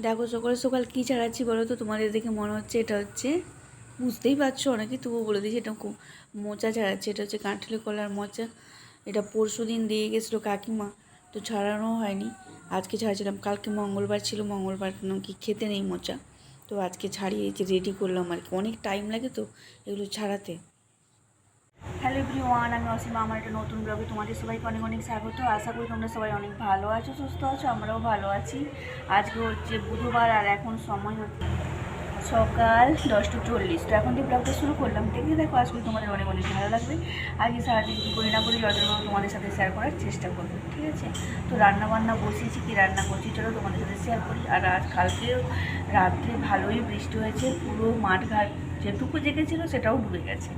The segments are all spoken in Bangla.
দেখো সকাল সকাল কী ছাড়াচ্ছি বলো তো? তোমাদের দেখে মনে হচ্ছে এটা হচ্ছে, বুঝতেই পারছ অনেকে তবুও বলে দিয়েছি এটা কো- মোচা ছাড়াচ্ছে এটা হচ্ছে কাঁঠালি কলার মোচা। এটা পরশু দিন দিয়ে গেছিল কাকিমা, তো ছাড়ানো হয়নি। আজকে ছাড়াচ্ছিলাম, কালকে মঙ্গলবার ছিল, মঙ্গলবার কি খেতে নেই মোচা। তো আজকে ছাড়িয়ে রেডি করলাম আর কি। অনেক টাইম লাগে তো এগুলো ছাড়াতে। হ্যালো এভরিওয়ান আমি অসীমা, আমার একটা নতুন ব্লগে তোমাদের সবাইকে অনেক অনেক স্বাগত। আশা করি তোমরা সবাই অনেক ভালো আছো, সুস্থ আছো, আমরাও ভালো আছি। আজকে হচ্ছে বুধবার আর এখন সময় হচ্ছে সকাল দশটা চল্লিশ। তো এখন দিয়ে ব্লগটা শুরু করলাম। দেখে দেখো আজকে তোমাদের অনেক অনেক ভালো লাগবে। আগে সারাদিন কী করি না করি, যতটা তোমাদের সাথে শেয়ার করার চেষ্টা করব, ঠিক আছে? তো রান্না বান্না বসিয়েছি, কি রান্না করছি চলো তোমাদের সাথে শেয়ার করি। আর আজ কালকেও রাত্রে ভালোই বৃষ্টি হয়েছে, পুরো মাঠ ঘাট যেটুকু জেগেছিলো সেটাও ডুবে গেছে।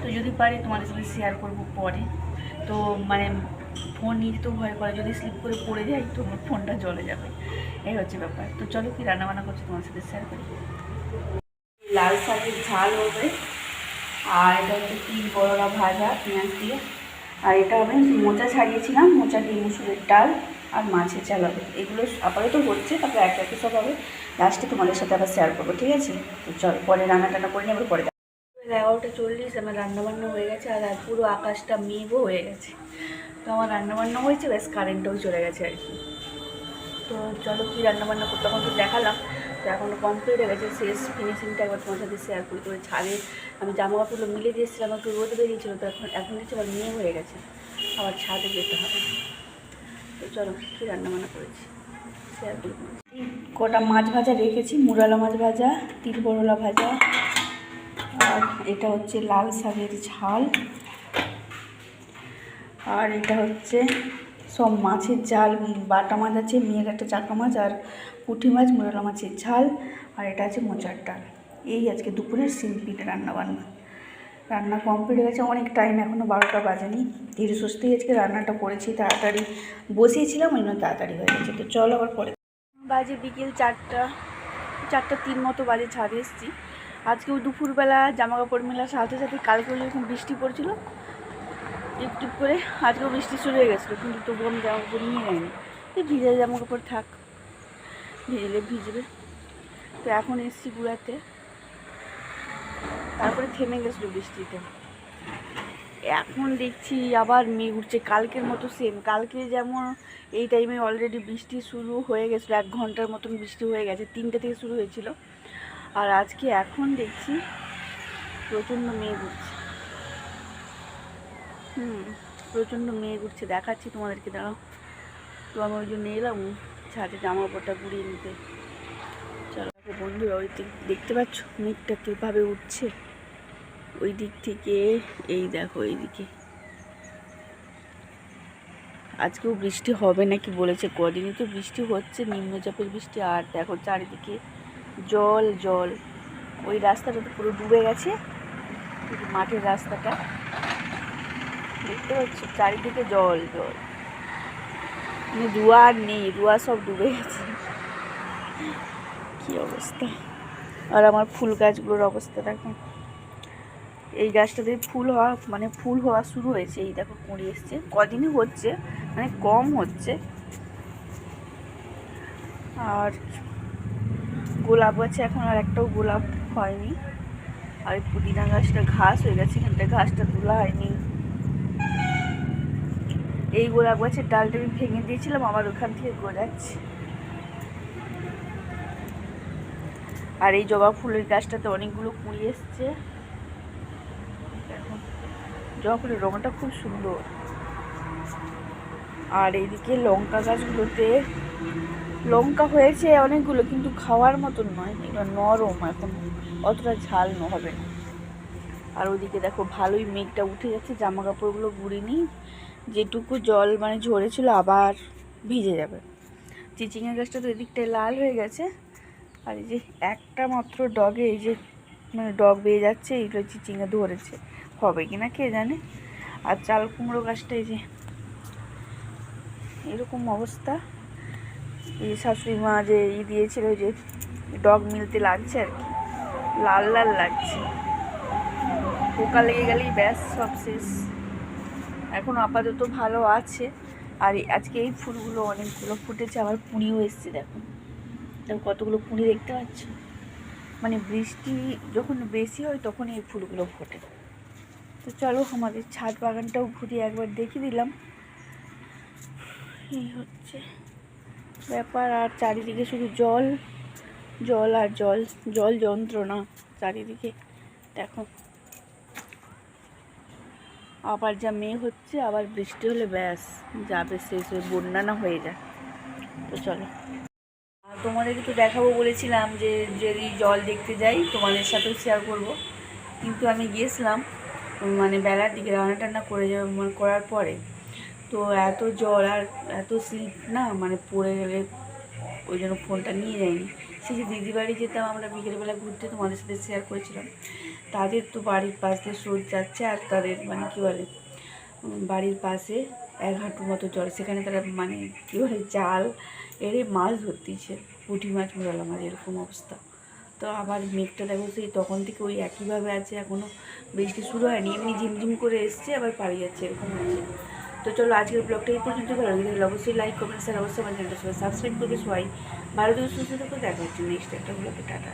তো যদি পারি তোমাদের সাথে শেয়ার করব পরে। তো মানে ফোন নিয়ে তো ভয় করে, যদি স্লিপ করে পড়ে যাই, তো ফোনটা জলে যাবে। এই হচ্ছে ব্যাপার। তো চলো কি রান্না বান্না করছি তোমার সাথে শেয়ার করি। লাল শাকের ঝাল হবে। আর এটা হচ্ছে তিল বড়রা ভাজা পেঁয়াজ দিয়ে। আর এটা হবে মোচা ছাড়িয়েছিলাম, মোচা দিয়ে মুসুরের ডাল আর মাছের চাল হবে। এগুলো আপাতত হচ্ছে, তারপরে এক একে সব হবে। লাস্টে তোমাদের সাথে আবার শেয়ার করব, ঠিক আছে? তো চল, পরে রান্না টান্না করে আবার পরে এগারোটা চল্লিশ, আমার রান্নাবান্না হয়ে গেছে, আর পুরো আকাশটা মেঘও হয়ে গেছে। তো আমার রান্নাবান্না হয়েছে, ব্যাস কারেন্টটাও চলে গেছে আর কি। তো চলো কি রান্নাবান্না করতে তখন তো দেখালাম। তো এখনও কমপ্লিট হয়ে গেছে, শেষ ফিনিশিংটা একবার তোমার সাথে শেয়ার করি। তোর ছাদে আমি জামা কাপড়গুলো মিলে দিয়েছিলাম একটু রোদ বেরিয়েছিল, তো এখন এখন দেখছি আবার মেয়ে হয়ে গেছে। আবার ছাদে যেতে হবে। তো চলো, কী রান্না রান্নাবান্না করেছি? শেয়ার করি তোমার কটা মাছ ভাজা রেখেছি, মুরালা মাছ ভাজা তিল বড়লা ভাজা, আর এটা হচ্ছে লাল শাকের ঝাল, আর এটা হচ্ছে সব মাছের ঝাল, বাটা মাছ আছে মেয়ের একটা চাকা মাছ আর পুঁটি মাছ মোরলা মাছের ঝাল আর এটা আছে মোচার ডাল। এই আজকে দুপুরের সিম্পিল রান্না বান্না রান্না কমপ্লিট হয়ে গেছে, অনেক টাইম এখনও বারোটা বাজেনি। ধীরে সুস্থেই আজকে রান্নাটা করেছি, তাড়াতাড়ি বসিয়েছিলাম, ওই জন্য তাড়াতাড়ি হয়ে গেছে। তো চলো আবার পরে বাজে বিকেল চারটা চারটা তিন মতো বাজে ছাদে এসেছি। আজকেও দুপুরবেলা জামা কাপড় মেলার সাথে সাথে যখন বৃষ্টি পড়ছিল টিপ টিপ করে আজকেও বৃষ্টি শুরু হয়ে গেছিল, কিন্তু তবু আমি জামা কাপড় নিয়ে নেয়নি। এই ভিজে জামা কাপড় থাক, ভিজলে ভিজবে। তো এখন এসছি গুড়াতে। তারপরে থেমে গেছিল বৃষ্টিতে। এখন দেখছি আবার মেঘ উঠছে, কালকের মতো সেম কালকে যেমন এই টাইমে অলরেডি বৃষ্টি শুরু হয়ে গেছিল, এক ঘণ্টার মতন বৃষ্টি হয়ে গেছে, তিনটে থেকে শুরু হয়েছিল। আর আজকে এখন দেখছি প্রচণ্ড মেঘ উঠছে। হুম, প্রচণ্ড মেঘ উঠছে, দেখাচ্ছি তোমাদেরকে, দাঁড়াও। তো আমি ওই জন্য এলাম, ছাদে জামা কাপড়টা ঘুরিয়ে নিতে। চলো বন্ধুরা, ওই দিক দেখতে পাচ্ছ? মেঘটা কীভাবে উঠছে? ওই দিক থেকে, এই দেখো এইদিকে আজকেও বৃষ্টি হবে নাকি বলেছে, কদিনই তো বৃষ্টি হচ্ছে, নিম্নচাপের বৃষ্টি, আর দেখো চারিদিকে জল জল। ওই রাস্তাটা তো পুরো ডুবে গেছে মাঠের রাস্তাটা। দেখতে পাচ্ছ, চারিদিকে জল জল। মানে রুয়া আর নেই, রুয়া সব ডুবে গেছে। কী অবস্থা? আর আমার ফুল গাছগুলোর অবস্থা, দেখো। এই গাছটাতে ফুল হওয়া মানে ফুল হওয়া শুরু হয়েছে। এই দেখো, কুঁড়ি এসছে। কদিনই হচ্ছে? মানে কম হচ্ছে। আর গোলাপ গাছে এখন আর একটাও গোলাপ হয়নি। আর পুদিনা গাছটা ঘাস হয়ে গেছে এখানটা ঘাসটা তোলা হয়নি। এই গোলাপ গাছের ডালটা আমি ভেঙে দিয়েছিলাম, আবার ওখান থেকে গোজাচ্ছে আর এই জবা ফুলের গাছটাতে অনেকগুলো কুড়ি এসছে। জবা ফুলের রঙটা খুব সুন্দর। আর এইদিকে লঙ্কা গাছগুলোতে, লঙ্কা হয়েছে অনেকগুলো, কিন্তু খাওয়ার মতন নয় এবার নরম, এখন অতটা ঝাল ন হবে না। আর ওদিকে দেখো ভালোই মেঘটা উঠে যাচ্ছে জামা কাপড়গুলো গুড়িনি যেটুকু জল মানে ঝরেছিল আবার ভিজে যাবে। চিচিঙা গাছটা তো এদিকটায় লাল হয়ে গেছে। আর এই যে একটা মাত্র ডগে এই যে মানে ডগ বেয়ে যাচ্ছে, এইগুলো চিচিঙা ধরেছে। হবে কি না কে জানে? আর চাল কুমড়ো গাছটা এই যে এরকম অবস্থা। এই শাশুড়ি মা যে ই দিয়েছিল যে ডগ মিলতে লাগছে আর কি। লাল লাল লাগছে। পোকা লেগে গেলেই ব্যাস, সব শেষ। এখন আপাতত ভালো আছে। আর আজকে এই ফুলগুলো অনেকগুলো ফুটেছে, আবার পুঁড়িও এসছে দেখো। দেখো কতগুলো কুঁড়ি দেখতে পাচ্ছ? মানে বৃষ্টি যখন বেশি হয় তখন এই ফুলগুলো ফোটে। তো চলো আমাদের ছাদ বাগানটাও ঘুরিয়ে একবার দেখিয়ে দিলাম। এই হচ্ছে ব্যাপার, আর চারিদিকে শুধু জল জল আর জল জল যন্ত্রণা চারিদিকে। দেখো। আবার যা মেয়ে হচ্ছে, আবার বৃষ্টি হলে ব্যাস, যাবে শেষ হয়ে, বন্যা না হয়ে যায়। তো চলো। তোমাদেরকে তো দেখাবো বলেছিলাম যে যদি জল দেখতে যাই, তোমাদের সাথেও শেয়ার করব। কিন্তু আমি গিয়েছিলাম মানে বেলার দিকে রান্না টান্না করে মানে করার পরে, তো এত জল আর এত স্লিপ না মানে পড়ে গেলে ওই জন্য ফোনটা নিয়ে যাইনি। সেই যে দিদি বাড়ি যেতাম আমরা বিকেলবেলা ঘুরতে, তোমাদের সাথে শেয়ার করেছিলাম। তাদের তো বাড়ির পাশ দিয়ে স্রোত যাচ্ছে আর তাদের মানে কী বলে বাড়ির পাশে এক হাঁটু মতো জল, সেখানে তারা মানে কী বলে, জাল এড়ে মাছ ধরতেছে, পুঁটি মাছ মোরালা মাছ এরকম অবস্থা। তো আবার মেঘটা দেখো সেই তখন থেকে ওই একইভাবে আছে এখনও বৃষ্টি শুরু হয়নি, এমনি ঝিমঝিম করে এসছে, আবার পালিয়ে যাচ্ছে, এরকম আছে তো চলো আজকের ব্লগটা এই পর্যন্ত, ভালো লাগে তাহলে অবশ্যই লাইক কমেন্ট শেয়ার অবশ্যই আমার চ্যানেলটা সবাই সাবস্ক্রাইব করবে সবাই। ভালো থেকে, সুস্থ থাকো, দেখা হচ্ছে নেক্সট একটা ব্লগে টাটা।